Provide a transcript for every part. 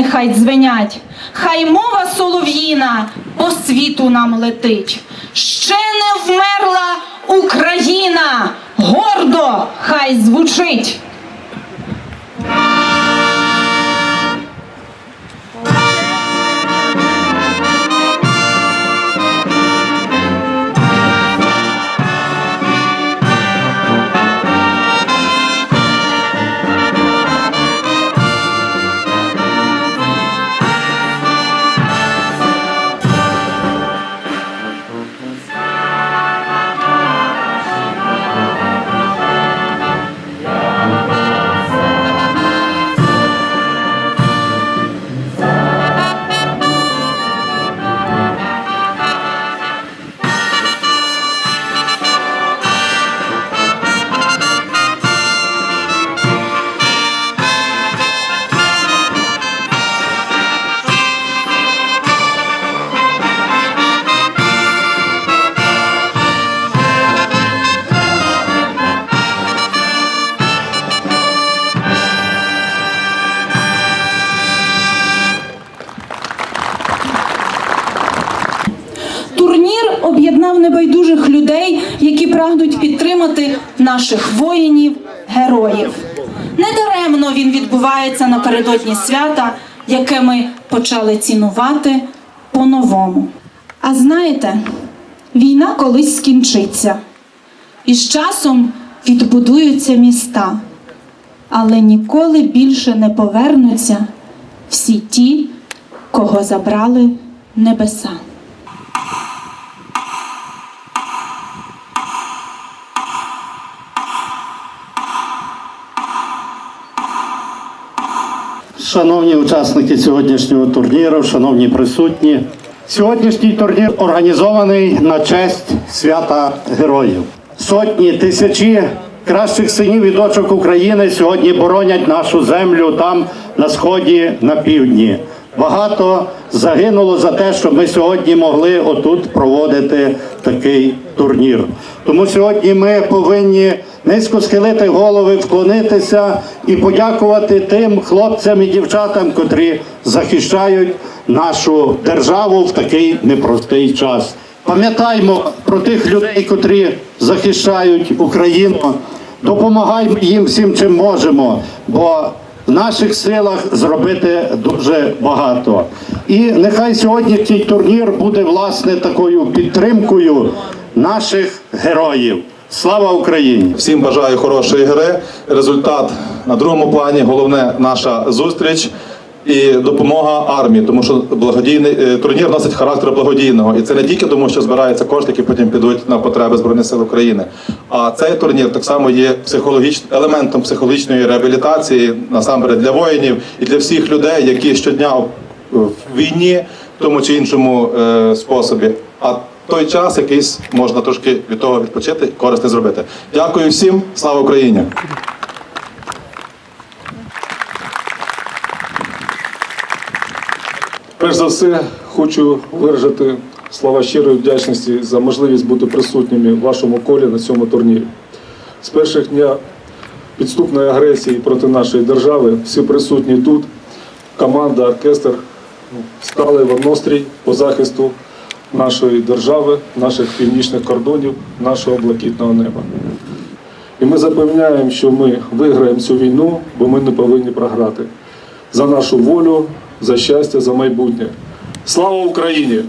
дзвони хай дзвенять, хай мова солов'їна по світу нам летить. Ще не вмерла Україна, гордо хай звучить. Відбувається напередодні свята, яке ми почали цінувати по-новому. А знаєте, війна колись скінчиться, і з часом відбудуються міста, але ніколи більше не повернуться всі ті, кого забрали небеса. Шановні учасники сьогоднішнього турніру, шановні присутні, сьогоднішній турнір організований на честь свята героїв. Сотні, тисячі кращих синів і дочок України сьогодні боронять нашу землю там на сході, на півдні. Багато загинуло за те, щоб ми сьогодні могли отут проводити такий турнір. Тому сьогодні ми повинні низько схилити голови, вклонитися і подякувати тим хлопцям і дівчатам, котрі захищають нашу державу в такий непростий час. Пам'ятаймо про тих людей, котрі захищають Україну. Допомагаймо їм всім, чим можемо, бо в наших силах зробити дуже багато. І нехай сьогоднішній турнір буде власне такою підтримкою наших героїв. Слава Україні! Всім бажаю хорошої гри. Результат на другому плані. Головне наша зустріч і допомога армії, тому що благодійний е, турнір носить характер благодійного. І це не тільки тому, що збираються кошти, які потім підуть на потреби Збройних сил України. А цей турнір так само є психологічним елементом психологічної реабілітації насамперед для воїнів і для всіх людей, які щодня в війні в тому чи іншому е, способі. А той час якийсь можна трошки від того відпочити, корисне зробити. Дякую всім, слава Україні! Перш за все, хочу виражити слова щирої вдячності за можливість бути присутніми в вашому колі на цьому турнірі. З перших дня підступної агресії проти нашої держави всі присутні тут, команда, оркестр стали в однострій по захисту нашої держави, наших північних кордонів, нашого блакитного неба. І ми запевняємо, що ми виграємо цю війну, бо ми не повинні програти. За нашу волю, за щастя, за майбутнє. Слава Україні!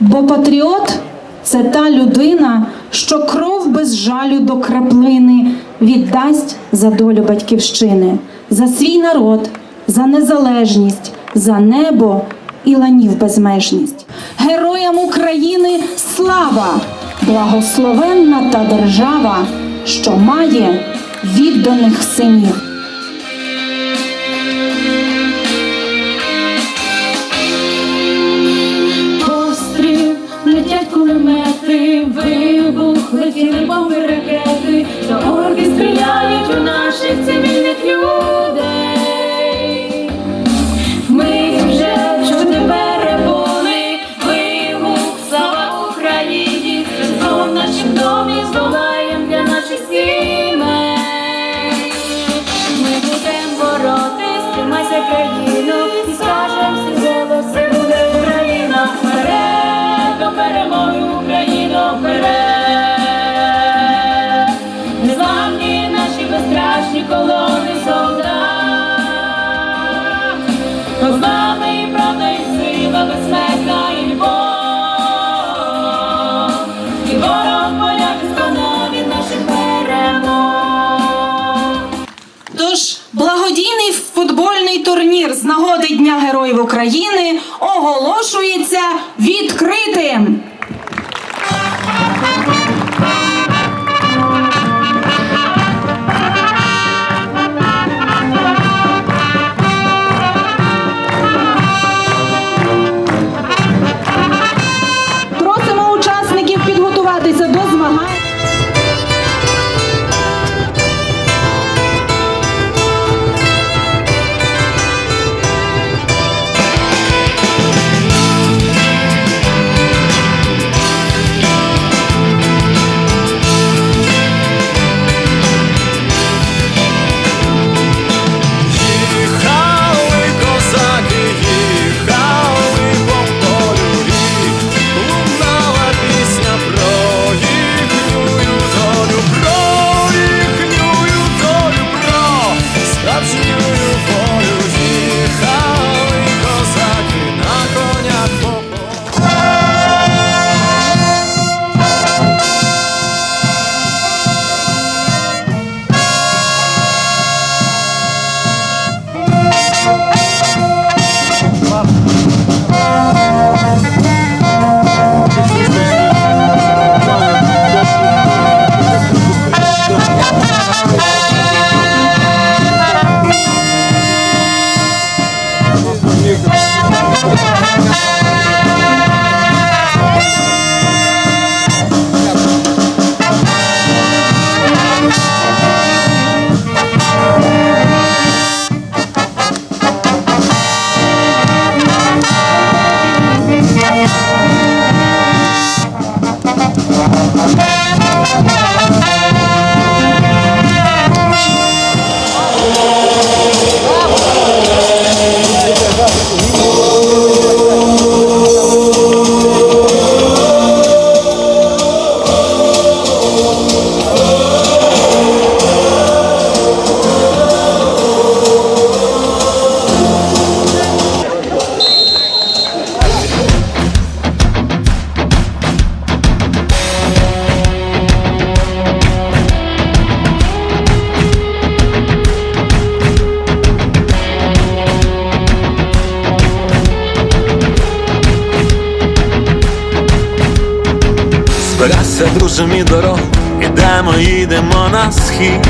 Бо патріот це та людина, що кров без жалю до краплини віддасть за долю батьківщини, за свій народ, за незалежність, за небо і ланів безмежність. Героям України слава! Благословенна та держава, що має відданих синів. Постріл, летять кулемети, вибух, летіли бомби, ракети, та орки стріляють у наших Бо з нами і сила, безпека і любов, від наших перемог. Тож благодійний футбольний турнір з нагоди Дня Героїв України оголошується відкритим. Схід.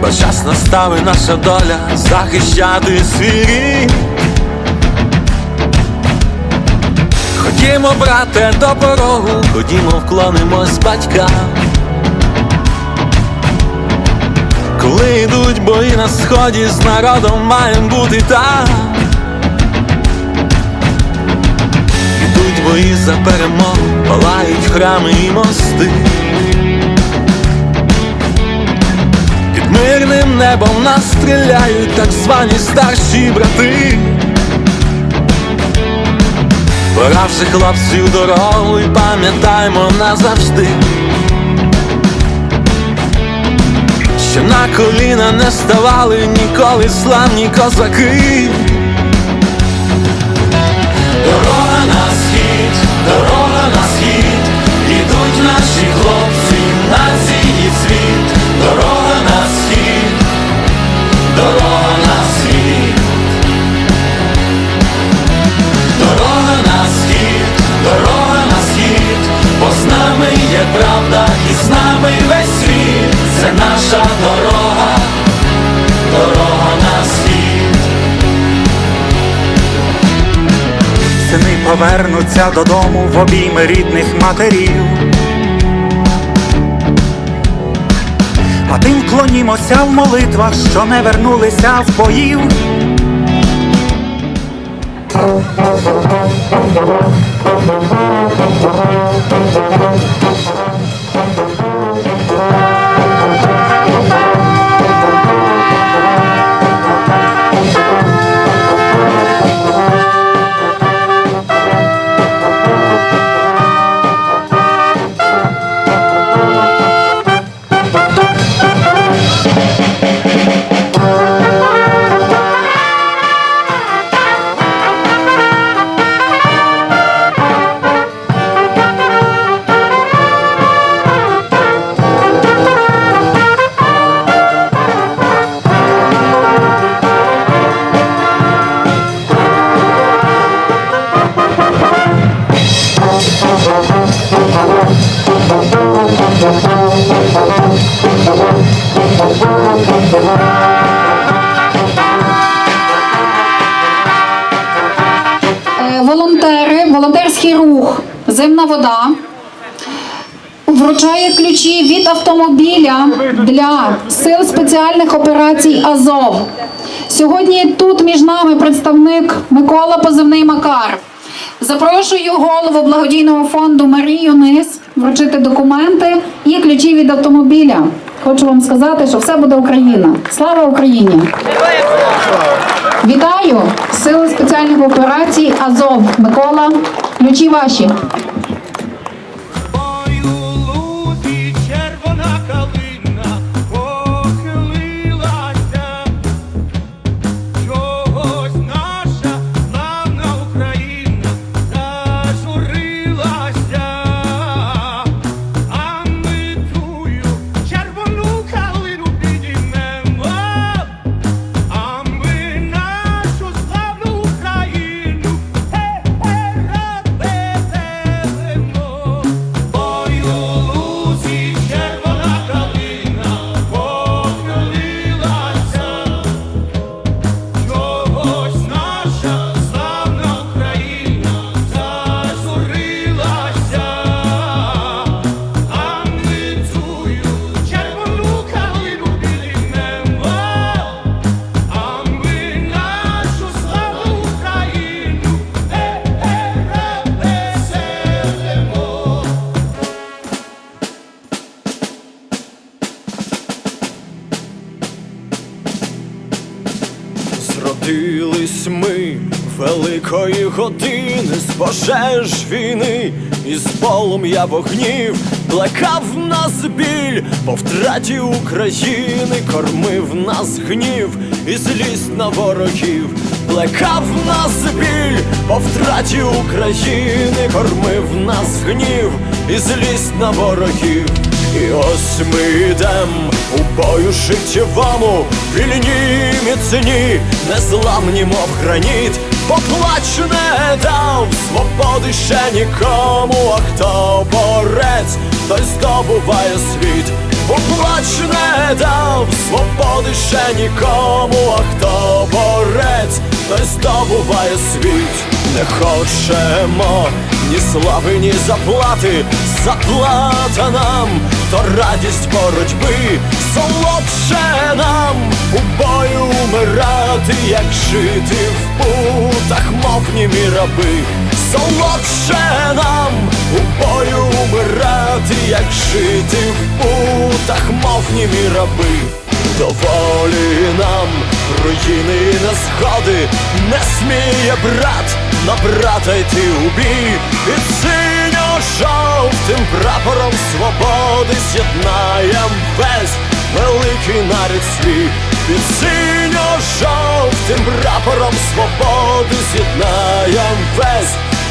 Бо час настав і наша доля захищати свій рід. Ходімо, брате, до порогу, ходімо, вклонимось батькам. Коли йдуть бої на сході, з народом маєм бути там. Бої за перемогу, палають храми і мости. Під мирним небом нас стріляють так звані старші брати. Пора вже хлопці в дорогу і пам'ятаймо назавжди. Що на коліна не ставали ніколи славні козаки. Дорога на схід, дорога на схід, дорога на схід, дорога на схід, бо з нами є правда і з нами весь світ, це наша дорога, дорога на схід. Сини повернуться додому в обійми рідних матерів. Молімося в молитвах, що не вернулися в боїв. Автомобіля для сил спеціальних операцій Азов. Сьогодні тут між нами представник Микола Позивний Макар. Запрошую голову благодійного фонду Марію Нис вручити документи і ключі від автомобіля. Хочу вам сказати, що все буде Україна. Слава Україні! Вітаю! Сили спеціальних операцій Азов. Микола, ключі ваші. З пожеж війни, і з полум'я вогнів плекав нас біль по втраті України, кормив нас гнів і злість на ворогів, плекав нас біль по втраті України, кормив нас гнів і злість на ворогів. І ось ми йдем у бою життєвому, вільні міцні, незламні, мов граніт, поплач не дав свободи ще нікому, а хто борець, той здобуває світ, поплач не дав свободи ще нікому, а хто борець, той здобуває світ, не хочемо ні слави, ні заплати, заплата нам, то радість боротьби, солодше нам у бою умирати, як жити в путах, мов німі раби, солодше нам у бою умирати, як жити в путах, мов німі раби. Доволі нам руїни і незгоди не сміє брат на брата йти у бій Під синьо-жовтим прапором свободи з'єднаєм весь великий нарід Під синьо-жовтим прапором свободи з'єднаєм весь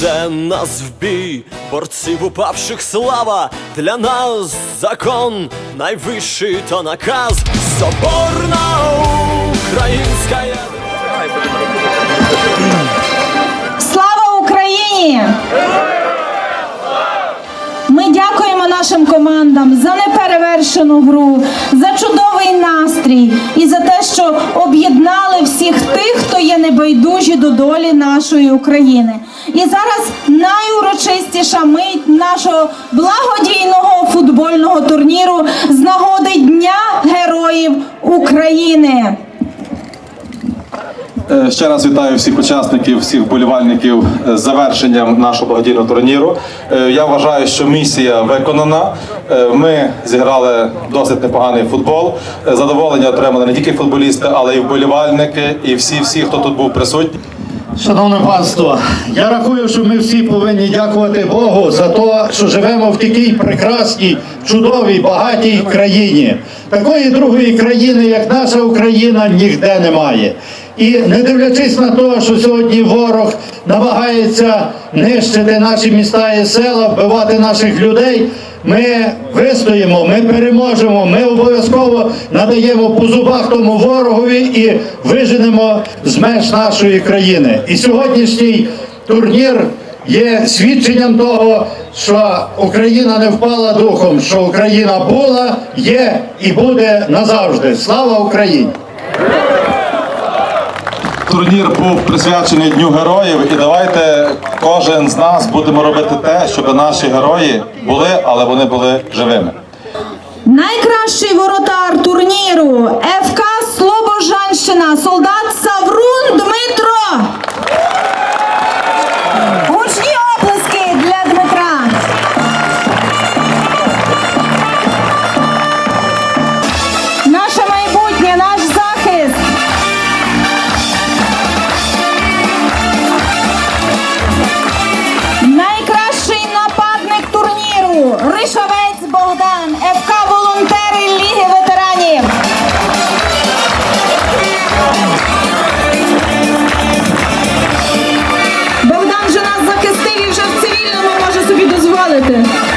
Веде нас в бій, борців упавших слава, для нас закон найвищий то наказ, соборна українська. Слава Україні! Ми дякуємо нашим командам за неперевершену гру, за чудовий настрій і за те, що об'єднали всіх тих, хто є небайдужі до долі нашої України. І зараз найурочистіша мить нашого благодійного футбольного турніру з нагоди Дня Героїв України. Е, Ще раз вітаю всіх учасників, всіх вболівальників е, з завершенням нашого благодійного турніру. Е, Я вважаю, що місія виконана. Е, Ми зіграли досить непоганий футбол. Задоволення отримали не тільки футболісти, але й вболівальники, і всі, всі, хто тут був присутній. Шановне панство, я рахую, що ми всі повинні дякувати Богу за те, що живемо в такій прекрасній, чудовій, багатій країні. Такої другої країни, як наша Україна, ніде немає. І не дивлячись на те, що сьогодні ворог намагається нищити наші міста і села, вбивати наших людей. Ми вистоїмо, ми переможемо, ми обов'язково надаємо по зубах тому ворогові і виженемо з меж нашої країни. І сьогоднішній турнір є свідченням того, що Україна не впала духом, що Україна була, є і буде назавжди. Слава Україні! Турнір був присвячений Дню героїв, і давайте кожен з нас будемо робити те, щоб наші герої були, але вони були живими. Найкращий воротар турніру ФК Слобожанщина, солдат Саврун Дмитро. 对对。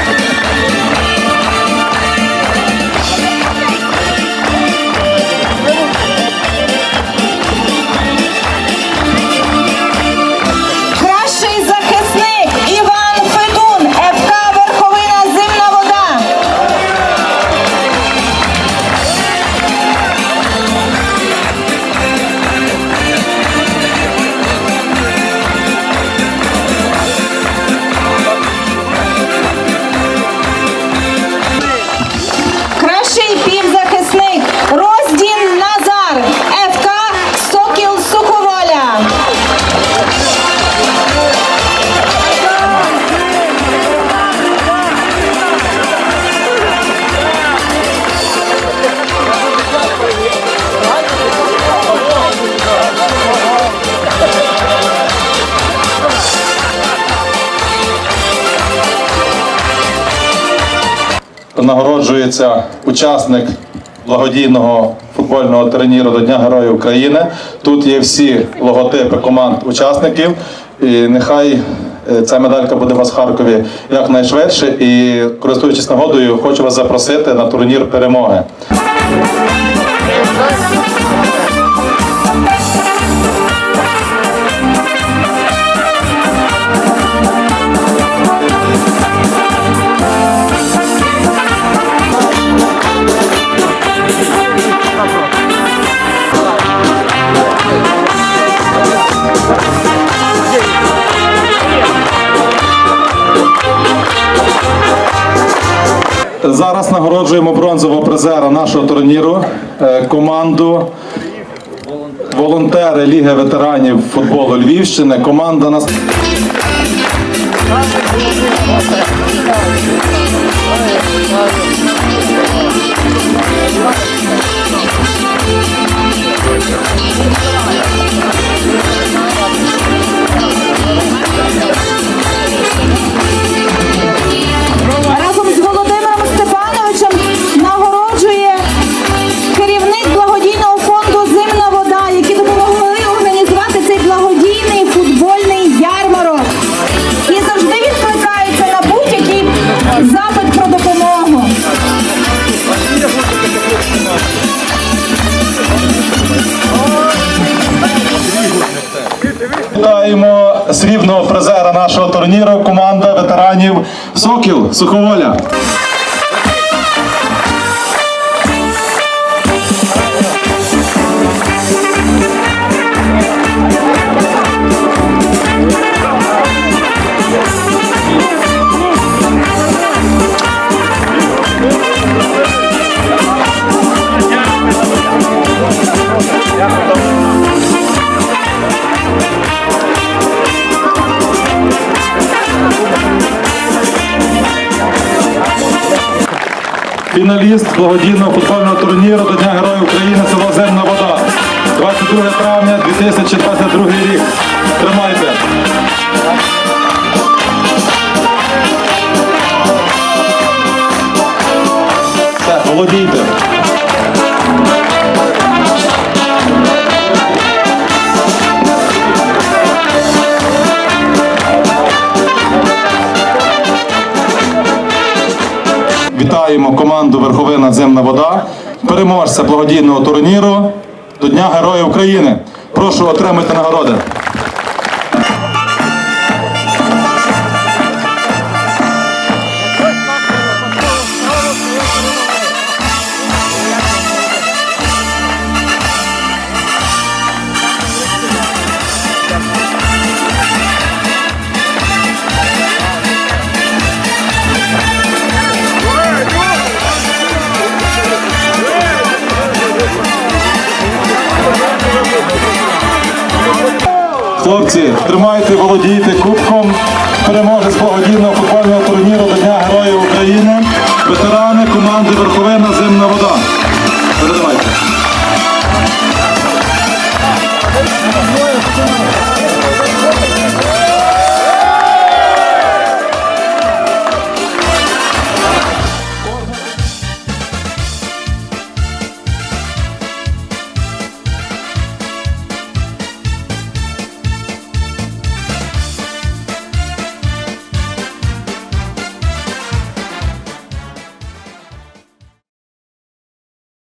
Нагороджується учасник благодійного футбольного турніру до Дня Героїв України. Тут є всі логотипи команд учасників. І нехай е, ця медалька буде у вас в Харкові якнайшвидше. І користуючись нагодою, хочу вас запросити на турнір перемоги. Нагороджуємо бронзового призера нашого турніру е, команду волонтери Ліги ветеранів футболу Львівщини. Команда нас. Разом Tóquio, socorro, olha! Фіналіст благодійного футбольного турніру до Дня Героїв України село Земна Вода. 22 травня 2022 рік. Тримайте! Володійте! Вітаємо команду Верховина Земна вода, переможця благодійного турніру до Дня Героїв України. Прошу отримати нагороди. Хлопці, тримайте, володійте кубком. Переможець благодійного футбольного турніру до Дня Героїв України. Ветерани команди Верхове.